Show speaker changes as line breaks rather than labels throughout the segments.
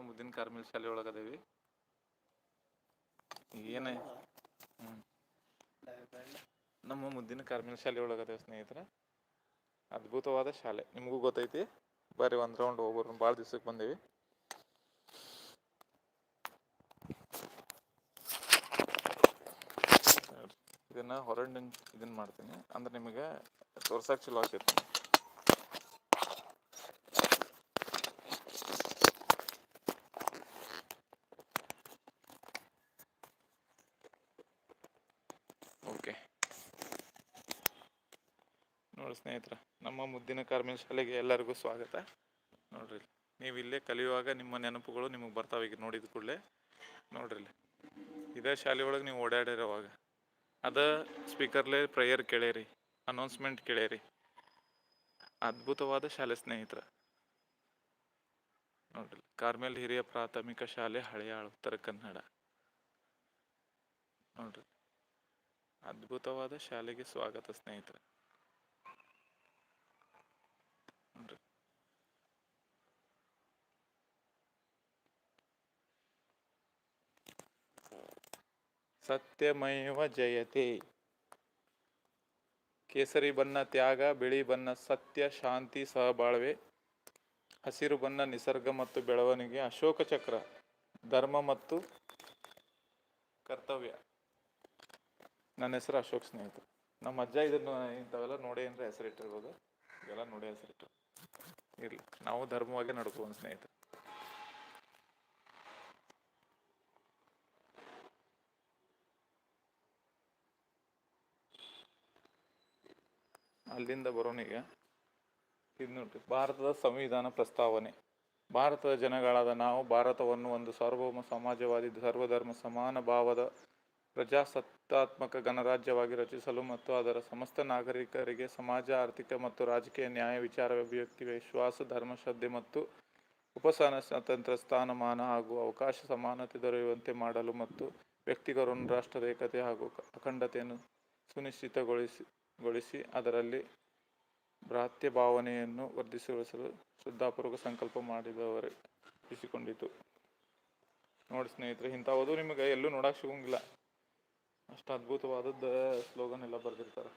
ಮುದ್ದಿನ ಕಾರ್ಮಿಕ ಶಾಲೆ ಒಳಗದೇವಿ ಏನ? ಹ್ಞೂ ನಮ್ಮ ಮುದ್ದಿನ ಕಾರ್ಮಿಕ ಶಾಲೆ ಒಳಗದೇವಿ ಸ್ನೇಹಿತರೆ. ಅದ್ಭುತವಾದ ಶಾಲೆ. ನಿಮಗೂ ಗೊತ್ತೈತಿ. ಬರೀ ಒಂದು ರೌಂಡ್ ಹೋಗೋರು ಭಾಳ ದಿವ್ಸಕ್ಕೆ ಬಂದೇವಿ. ಇದನ್ನ ಹೊರಡಿನ ಇದನ್ನ ಮಾಡ್ತೀನಿ. ಅಂದ್ರೆ ನಿಮಗೆ ತೋರ್ಸಕ್ಕೆ ಚಲೋ ಆಗ್ತೈತಿ ನೋಡಿ ಸ್ನೇಹಿತರೆ, ನಮ್ಮ ಮುದ್ದಿನ ಕಾರ್ಮಿಕ ಶಾಲೆಗೆ ಎಲ್ಲರಿಗೂ ಸ್ವಾಗತ. ನೋಡ್ರಿ. ನೀವು ಇಲ್ಲೇ ಕಲಿಯುವಾಗ ನಿಮ್ಮ ನೆನಪುಗಳು ನಿಮಗೆ ಬರ್ತಾವೆ ಈಗ ನೋಡಿದ ಕೂಡಲೇ. ನೋಡ್ರಿ. ಇದೇ ಶಾಲೆ ಒಳಗೆ ನೀವು ಓಡಾಡಿರೋವಾಗ, ಅದ ಸ್ಪೀಕರ್ಲೆ ಪ್ರೇಯರ್ ಕೇಳೇರಿ ಅನೌನ್ಸ್ಮೆಂಟ್ ಕೇಳೇರಿ. ಅದ್ಭುತವಾದ ಶಾಲೆ ಸ್ನೇಹಿತರ. ನೋಡ್ರಿ ಕಾರ್ಮೆಲ್ ಹಿರಿಯ ಪ್ರಾಥಮಿಕ ಶಾಲೆ ಹಳೆಯಾಳು, ಉತ್ತರ ಕನ್ನಡ. ನೋಡ್ರಿ ಅದ್ಭುತವಾದ ಶಾಲೆಗೆ ಸ್ವಾಗತ ಸ್ನೇಹಿತರೆ ನೋಡ್ರಿ ಸತ್ಯಮೈವ ಜಯತೆ. ಕೇಸರಿ ಬಣ್ಣ ತ್ಯಾಗ, ಬಿಳಿ ಬಣ್ಣ ಸತ್ಯ, ಶಾಂತಿ ಸಹಬಾಳ್ವೆ ಹಸಿರು ಬಣ್ಣ ನಿಸರ್ಗ ಮತ್ತು ಬೆಳವಣಿಗೆ, ಅಶೋಕ ಚಕ್ರ, ಧರ್ಮ ಮತ್ತು ಕರ್ತವ್ಯ. ನನ್ನ ಹೆಸರು ಅಶೋಕ್ ಸ್ನೇಹಿತ ನಮ್ಮ ಅಜ್ಜ ಇದನ್ನು ಇಂಥವೆಲ್ಲ ನೋಡಿ ಅಂದ್ರೆ ಹೆಸರಿಟ್ಟಿರ್ಬೋದು. ಇದೆಲ್ಲ ನೋಡಿ ಹೆಸರಿಟ್ಟು ಇರಲಿ. ನಾವು ಧರ್ಮವಾಗಿ ನಡ್ಕೋಣ ಸ್ನೇಹಿತ ಅಲ್ಲಿಂದ ಈಗ ಇದು ನೋಡ್ರಿ ಭಾರತದ ಸಂವಿಧಾನ ಪ್ರಸ್ತಾವನೆ. ಭಾರತದ ಜನಗಳಾದ ನಾವು, ಭಾರತವನ್ನು ಒಂದು ಸಾರ್ವಭೌಮ ಸಮಾಜವಾದಿ, ಸರ್ವಧರ್ಮ ಸಮಾನ ಭಾವದ ಪ್ರಜಾಸತ್ತಾತ್ಮಕ ಗಣರಾಜ್ಯವಾಗಿ ರಚಿಸಲು ಮತ್ತು ಅದರ ಸಮಸ್ತ ನಾಗರಿಕರಿಗೆ ಸಮಾಜ, ಆರ್ಥಿಕ ಮತ್ತು ರಾಜಕೀಯ ನ್ಯಾಯ, ವಿಚಾರ, ಅಭಿವ್ಯಕ್ತಿ, ವಿಶ್ವಾಸ, ಧರ್ಮ, ಶ್ರದ್ಧೆ ಮತ್ತು ಉಪಸಾನ, ಸ್ವತಂತ್ರ, ಸ್ಥಾನಮಾನ ಹಾಗೂ ಅವಕಾಶ ಸಮಾನತೆ ದೊರೆಯುವಂತೆ ಮಾಡಲು ಮತ್ತು ವ್ಯಕ್ತಿಗರನ್ನು ರಾಷ್ಟ್ರದ ಏಕತೆ ಹಾಗೂ ಅಖಂಡತೆಯನ್ನು ಸುನಿಶ್ಚಿತಗೊಳಿಸಿ ಗೊಳಿಸಿ ಅದರಲ್ಲಿ ಭ್ರಾತ್ಯ ಭಾವನೆಯನ್ನು ವರ್ಧಿಸಿಗೊಳಿಸಲು ಶ್ರದ್ಧಾಪೂರ್ವಕ ಸಂಕಲ್ಪ ಮಾಡಿದವರೇ ಇಸಿಕೊಂಡಿತು ನೋಡಿ ಸ್ನೇಹಿತರೆ, ಇಂಥವದು ನಿಮಗೆ ಎಲ್ಲೂ ನೋಡಕ್ಕೆ ಸಿಗೋಂಗಿಲ್ಲ. ಅಷ್ಟು ಅದ್ಭುತವಾದದ್ದು ಸ್ಲೋಗನ್ ಎಲ್ಲ ಬರೆದಿರ್ತಾರೆ.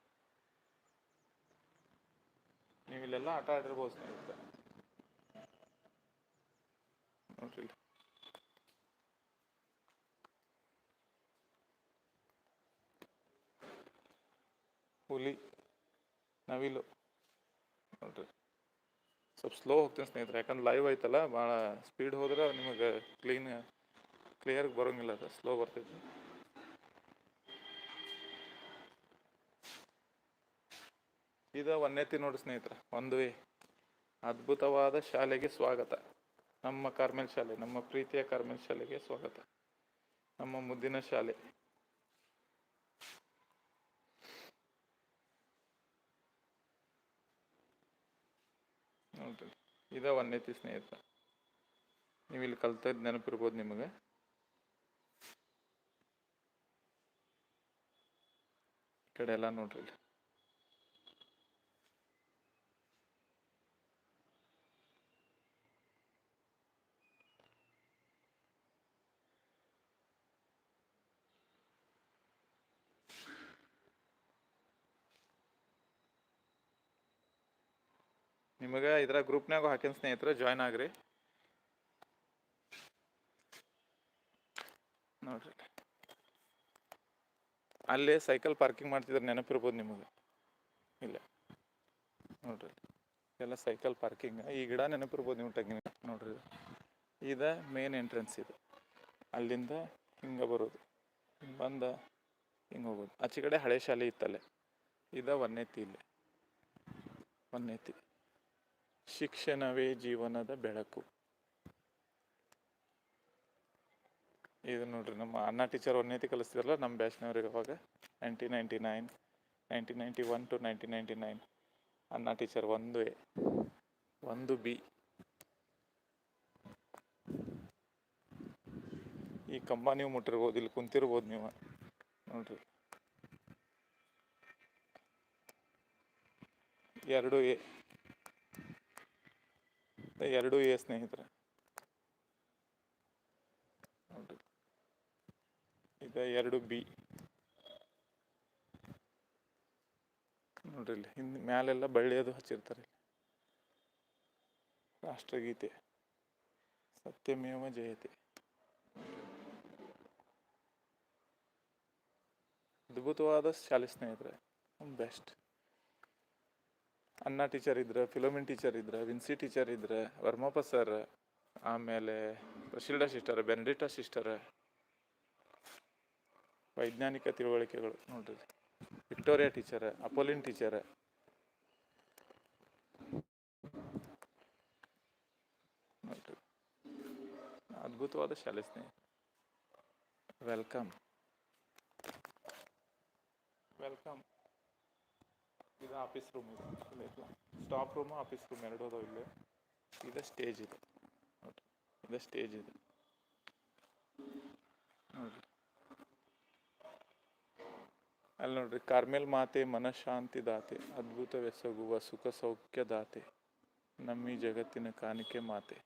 ನೀವು ಇಲ್ಲೆಲ್ಲ ಆಟ ಆಡಿರ್ಬೋದು ಸ್ನೇಹಿತರೆ. ನೋಡ್ರಿ ಹುಲಿ ನವಿಲು. ನೋಡ್ರಿ. ಸ್ವಲ್ಪ ಸ್ಲೋ ಹೋಗ್ತೀನಿ ಸ್ನೇಹಿತರೆ, ಯಾಕಂದ್ರೆ ಲೈವ್ ಐತಲ್ಲ ಭಾಳ ಸ್ಪೀಡ್ ಹೋದ್ರೆ ನಿಮಗೆ ಕ್ಲೀನ್ ಕ್ಲಿಯರ್ಗೆ ಬರೋಂಗಿಲ್ಲ ಅದು ಸ್ಲೋ ಬರ್ತೈತಿ. ಇದು ಒಂದೇತಿ ನೋಡಿ ಸ್ನೇಹಿತರೆ, ಒಂದು ಅದ್ಭುತವಾದ ಶಾಲೆಗೆ ಸ್ವಾಗತ. ನಮ್ಮ ಕಾರ್ಮೆಲ್ ಶಾಲೆ, ನಮ್ಮ ಪ್ರೀತಿಯ ಕಾರ್ಮೆಲ್ ಶಾಲೆಗೆ ಸ್ವಾಗತ. ನಮ್ಮ ಮುದ್ದಿನ ಶಾಲೆ. ನೋಡ್ರಿ ಇದ ಒಂದೇತಿ ಸ್ನೇಹಿತ. ನೀವು ಇಲ್ಲಿ ಕಲ್ತದ್ದು ನೆನಪಿರ್ಬೋದು ನಿಮಗೆ. ಈ ಕಡೆ ಎಲ್ಲ ನೋಡ್ರಿ ನಿಮಗೆ ಇದರ ಗ್ರೂಪ್ನಾಗ ಹಾಕಿನ ಸ್ನೇಹಿತರೆ ಜಾಯ್ನ್ ಆಗ್ರಿ. ನೋಡ್ರಿ. ಅಲ್ಲಿ ಸೈಕಲ್ ಪಾರ್ಕಿಂಗ್ ಮಾಡ್ತಿದ್ರೆ ನೆನಪಿರ್ಬೋದು ನಿಮಗೆ. ಇಲ್ಲ. ನೋಡ್ರಿ. ಎಲ್ಲ ಸೈಕಲ್ ಪಾರ್ಕಿಂಗ್ ಈ ಗಿಡ ನೆನಪಿರ್ಬೋದು ನೀವು ಟಗ್ಗಿನ ನೋಡ್ರಿ. ಇದು. ಮೇನ್ ಎಂಟ್ರೆನ್ಸ್ ಇದು. ಅಲ್ಲಿಂದ ಹಿಂಗೆ ಬರೋದು. ಬಂದ ಹಿಂಗೆ ಹೋಗೋದು. ಆಚೆ ಕಡೆ ಹಳೆ ಶಾಲೆ ಇತ್ತಲ್ಲೇ. ಇದ ಒಂದೇತಿ ಇಲ್ಲಿ. ಒಂದೇತಿ. ಶಿಕ್ಷಣವೇ ಜೀವನದ ಬೆಳಕು. ಇದು ನೋಡ್ರಿ ನಮ್ಮ ಅಣ್ಣ ಟೀಚರ್ ಒಂದೇತಿ ಕಲಿಸ್ತಿದ್ರಲ್ಲ ನಮ್ಮ ಬ್ಯಾಚ್ನವ್ರಿಗೆ ಅವಾಗ. Nineteen ninety nine nineteen ninety one to nineteen ninety nine ಅಣ್ಣ ಟೀಚರ್ ಒಂದು ಎ, ಒಂದು ಬಿ. ಈ ಕಂಬ ನೀವು ಮುಟ್ಟಿರ್ಬೋದು, ಇಲ್ಲಿ ಕುಂತಿರ್ಬೋದು ನೀವು. ನೋಡ್ರಿ. ಎರಡು ಎ. ಎರಡೂ ಎ ಸ್ನೇಹಿತರೆ. ನೋಡ್ರಿ ಇದು ಎರಡು ಬಿ. ನೋಡ್ರಿ ಇಲ್ಲಿ, ಹಿಂದೆ ಮ್ಯಾಲೆಲ್ಲ ಬಳ್ಳಿಯದು ಹಚ್ಚಿರ್ತಾರೆ ರಾಷ್ಟ್ರಗೀತೆ. ಸತ್ಯಮೇವ ಜಯತೆ. ಅದ್ಭುತವಾದ ಶಾಲೆ ಸ್ನೇಹಿತರೆ ಬೆಸ್ಟ್. ಅನ್ನ ಟೀಚರ್ ಇದ್ರೆ ಫಿಲೋಮಿನ್ ಟೀಚರ್ ಇದ್ರೆ ವಿನ್ಸಿ ಟೀಚರ್ ಇದ್ರೆ ವರ್ಮಪ್ಪ ಸರ್ ಆಮೇಲೆ ಪ್ರಶಿಲ್ಡಾ ಸಿಸ್ಟರ್ ಬೆನಡಿಟಾ ಸಿಸ್ಟರ್ ವೈಜ್ಞಾನಿಕ ತಿಳುವಳಿಕೆಗಳು ನೋಡ್ರಿ. ವಿಕ್ಟೋರಿಯಾ ಟೀಚರ್ ಅಪೋಲಿನ್ ಟೀಚರ್ ಅದ್ಭುತವಾದ ಶಾಲೆ ಸ್ನೇಹಿತ ವೆಲ್ಕಮ್ ವೆಲ್ಕಮ್ ಇದು ಆಫೀಸ್ ರೂಮ್ ಇದೆ. ಸ್ಟಾಪ್ ರೂಮ್ ಆಫೀಸ್ ರೂಮ್ ಎರಡು ಅದಾವ ಇಲ್ಲಿ. ಇದು ಸ್ಟೇಜ್ ಇದೆ. ನೋಡ್ರಿ. ಇದು ಸ್ಟೇಜ್ ಇದೆ. ನೋಡಿರಿ. ಅಲ್ಲಿ ನೋಡ್ರಿ. ಕಾರ್ಮೆಲ್ ಮಾತೆ, ಮನಃಶಾಂತಿ ದಾತೆ ಅದ್ಭುತವೆಸಗುವ ಸುಖ ಸೌಖ್ಯ ದಾತೆ, ನಮ್ಮಿ ಜಗತ್ತಿನ ಕಾಣಿಕೆ ಮಾತೆ.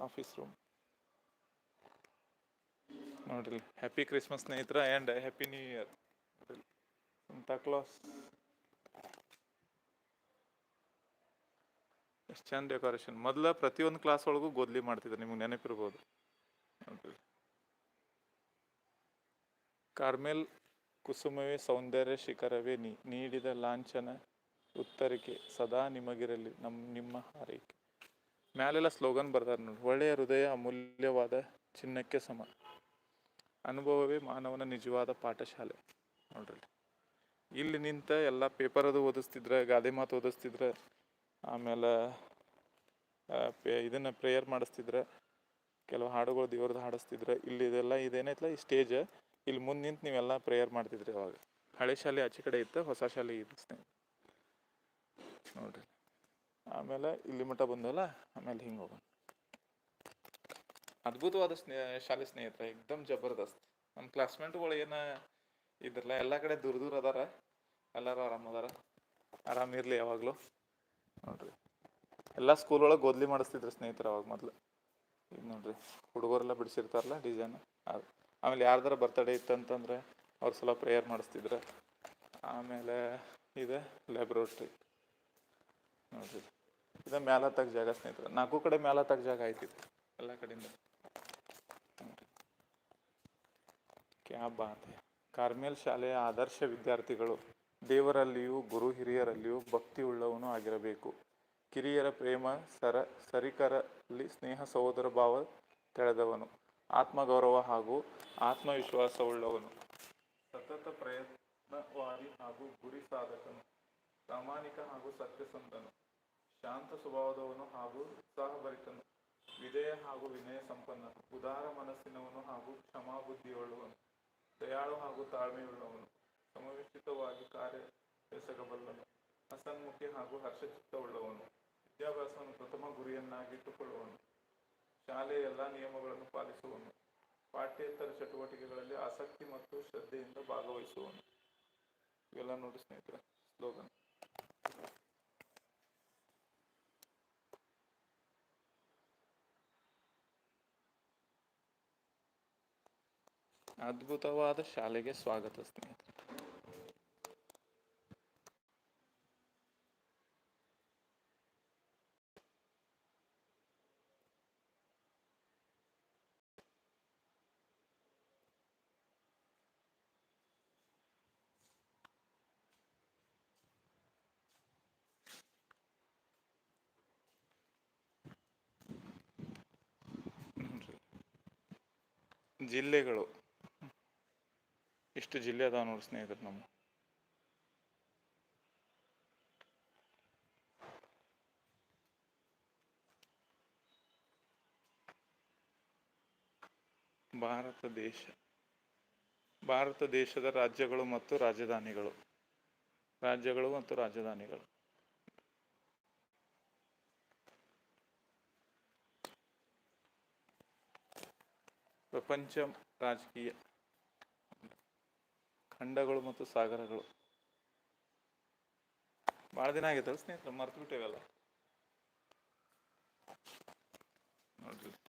ಆಫೀಸ್ ರೂಮ್ ನೋಡ್ರಿ. ಹ್ಯಾಪಿ ಕ್ರಿಸ್ಮಸ್ ಸ್ನೇಹಿತರ and happy new year Santa Claus ಎಷ್ಟು ಚಂದ ಡೆಕೋರೇಷನ್ ಮೊದಲ ಪ್ರತಿಯೊಂದು ಕ್ಲಾಸ್ ಒಳಗೂ ಗೋದ್ಲಿ ಮಾಡ್ತಿದ್ರು, ನಿಮ್ಗೆ ನೆನಪಿರ್ಬೋದು. ನೋಡ್ರಿ. ಕಾರ್ಮೆಲ್ ಕುಸುಮವೇ ಸೌಂದರ್ಯ ಶಿಖರವೇ ನೀ, ನೀಡಿದ ಲಾಂಛನ ಉತ್ತರಿಕೆ ಸದಾ ನಿಮಗಿರಲಿ ನಮ್ಮ ನಿಮ್ಮ ಹಾರೈಕೆ. ಮ್ಯಾಲೆಲ್ಲ ಸ್ಲೋಗನ್ ಬರ್ತಾರೆ ನೋಡಿ ಒಳ್ಳೆಯ ಹೃದಯ, ಅಮೂಲ್ಯವಾದ ಚಿನ್ನಕ್ಕೆ ಸಮ. ಅನುಭವವೇ ಮಾನವನ ನಿಜವಾದ ಪಾಠಶಾಲೆ. ನೋಡ್ರಿ. ಇಲ್ಲಿ ನಿಂತ ಎಲ್ಲ ಪೇಪರ್ ಅದು ಓದಿಸ್ತಿದ್ರೆ, ಗಾದೆ ಮಾತು ಓದಿಸ್ತಿದ್ರೆ, ಆಮೇಲೆ ಇದನ್ನ ಪ್ರೇಯರ್ ಮಾಡಿಸ್ತಿದ್ರೆ, ಕೆಲವು ಹಾಡುಗಳು ದೇವ್ರದ್ದು ಹಾಡಿಸ್ತಿದ್ರೆ, ಇಲ್ಲಿ ಇದೆಲ್ಲ ಇದೇನೈತಲ್ಲ ಈ ಸ್ಟೇಜ್ ಇಲ್ಲಿ ಮುಂದೆ ನಿಂತು ನೀವೆಲ್ಲ ಪ್ರೇಯರ್ ಮಾಡ್ತಿದ್ರಿ ಅವಾಗ. ಹಳೆ ಶಾಲೆ ಆಚೆ ಕಡೆ ಇತ್ತು, ಹೊಸ ಶಾಲೆ ಸ್ನೇಹಿತ ನೋಡ್ರಿ. ಆಮೇಲೆ ಇಲ್ಲಿ ಮಟ್ಟ ಬಂದಲ್ಲ, ಆಮೇಲೆ ಹಿಂಗೆ ಹೋಗೋಣ. ಅದ್ಭುತವಾದ ಸ್ನೇ, ಶಾಲೆ ಸ್ನೇಹಿತರೆ, ಎಕ್ದಮ್ ಜಬರ್ದಸ್ತ್. ನಮ್ಮ ಕ್ಲಾಸ್ಮೇಟ್ಗಳು ಏನು ಇದ್ರಲ್ಲ, ಎಲ್ಲ ಕಡೆ ದೂರ ದೂರ ಅದಾರ. ಎಲ್ಲರೂ ಆರಾಮ ಅದಾರ. ಆರಾಮಿರ್ಲಿ ಯಾವಾಗಲೂ. ನೋಡ್ರಿ. ಎಲ್ಲ ಸ್ಕೂಲ್ ಒಳಗೆ ಗೋದ್ಲಿ ಮಾಡಿಸ್ತಿದ್ರು ಸ್ನೇಹಿತರು ಅವಾಗ ಮೊದಲು. ಈಗ ನೋಡ್ರಿ, ಹುಡುಗರೆಲ್ಲ ಬಿಡಿಸಿರ್ತಾರಲ್ಲ ಡಿಸೈನ್ ಅದು, ಆಮೇಲೆ ಯಾರ್ದಾರ ಬರ್ತಡೇ ಇತ್ತಂತಂದ್ರೆ ಅವ್ರ ಸಲ ಪ್ರೇಯರ್ ಮಾಡಿಸ್ತಿದ್ರು. ಆಮೇಲೆ ಇದೆ ಲ್ಯಾಬ್ರೋಟ್ರಿ ನೋಡ್ರಿ. ಇದು ಮ್ಯಾಲತ್ತಾಗ ಜಾಗ ಸ್ನೇಹಿತರೆ. ನಾಲ್ಕು ಕಡೆ ಮ್ಯಾಲತ್ತಾಗ ಜಾಗ ಆಯ್ತಿತ್ತು ಎಲ್ಲ ಕಡೆಯಿಂದ. ಕ್ಯಾ ಬಾತ್. ಕಾರ್ಮೆಲ್ ಶಾಲೆಯ ಆದರ್ಶ ವಿದ್ಯಾರ್ಥಿಗಳು, ದೇವರಲ್ಲಿಯೂ ಗುರು ಹಿರಿಯರಲ್ಲಿಯೂ ಭಕ್ತಿ ಉಳ್ಳವನು ಆಗಿರಬೇಕು. ಕಿರಿಯರ ಪ್ರೇಮ, ಸರ ಸರಿಕರಲ್ಲಿ ಸ್ನೇಹ ಸಹೋದರ ಭಾವ ತೆಳೆದವನು. ಆತ್ಮಗೌರವ ಹಾಗೂ ಆತ್ಮವಿಶ್ವಾಸವುಳ್ಳವನು. ಸತತ ಪ್ರಯತ್ನವಾದಿ ಹಾಗೂ ಗುರಿ ಸಾಧಕನು. ಪ್ರಾಮಾಣಿಕ ಹಾಗೂ ಸತ್ಯಸಂಧನು ಶಾಂತ ಸ್ವಭಾವದವನು ಹಾಗೂ ಉತ್ಸಾಹಭರಿತನು. ವಿಧೇಯ ಹಾಗೂ ವಿನಯ ಸಂಪನ್ನನು ಉದಾರ ಮನಸ್ಸಿನವನು ಹಾಗೂ ಕ್ಷಮಾಬುದ್ಧಿಯುಳ್ಳವನು. ದಯಾಳು ಹಾಗೂ ತಾಳ್ಮೆಯುಳ್ಳವನು. ಸಮಯೋಚಿತವಾಗಿ ಕಾರ್ಯ ಎಸಗಬಲ್ಲನು ಹಸನ್ಮುಖಿ ಹಾಗೂ ಹರ್ಷಚಿತ್ತವುಳ್ಳವನು. ವಿದ್ಯಾಭ್ಯಾಸವನ್ನು ಪ್ರಥಮ ಗುರಿಯನ್ನಾಗಿಟ್ಟುಕೊಳ್ಳುವನು. ಶಾಲೆಯ ಎಲ್ಲ ನಿಯಮಗಳನ್ನು ಪಾಲಿಸುವನು. ಪಾಠ್ಯೇತರ ಚಟುವಟಿಕೆಗಳಲ್ಲಿ ಆಸಕ್ತಿ ಮತ್ತು ಶ್ರದ್ಧೆಯಿಂದ ಭಾಗವಹಿಸುವನು. ಇವೆಲ್ಲ ನೋಡಿ ಸ್ನೇಹಿತರೆ, ಸ್ಲೋಗನ್. ಅದ್ಭುತವಾದ ಶಾಲೆಗೆ ಸ್ವಾಗತ ಸ್ನೇಹಿತರೆ. ಜಿಲ್ಲೆಗಳು ಇಷ್ಟು ಜಿಲ್ಲೆ ಅದಾವ ನೋಡಿ ಸ್ನೇಹಿತರು ನಮ್ಮ. ಭಾರತ ದೇಶ. ಭಾರತ ದೇಶದ ರಾಜ್ಯಗಳು ಮತ್ತು ರಾಜಧಾನಿಗಳು. ರಾಜ್ಯಗಳು ಮತ್ತು ರಾಜಧಾನಿಗಳು. ಪ್ರಪಂಚ ರಾಜಕೀಯ. ಖಂಡಗಳು ಮತ್ತು ಸಾಗರಗಳು. ಭಾಳ ದಿನ ಆಗಿತ್ತಲ್ಲ ಸ್ನೇಹಿತರೆ ಮರ್ತು ಬಿಟ್ಟೇವಲ್ಲ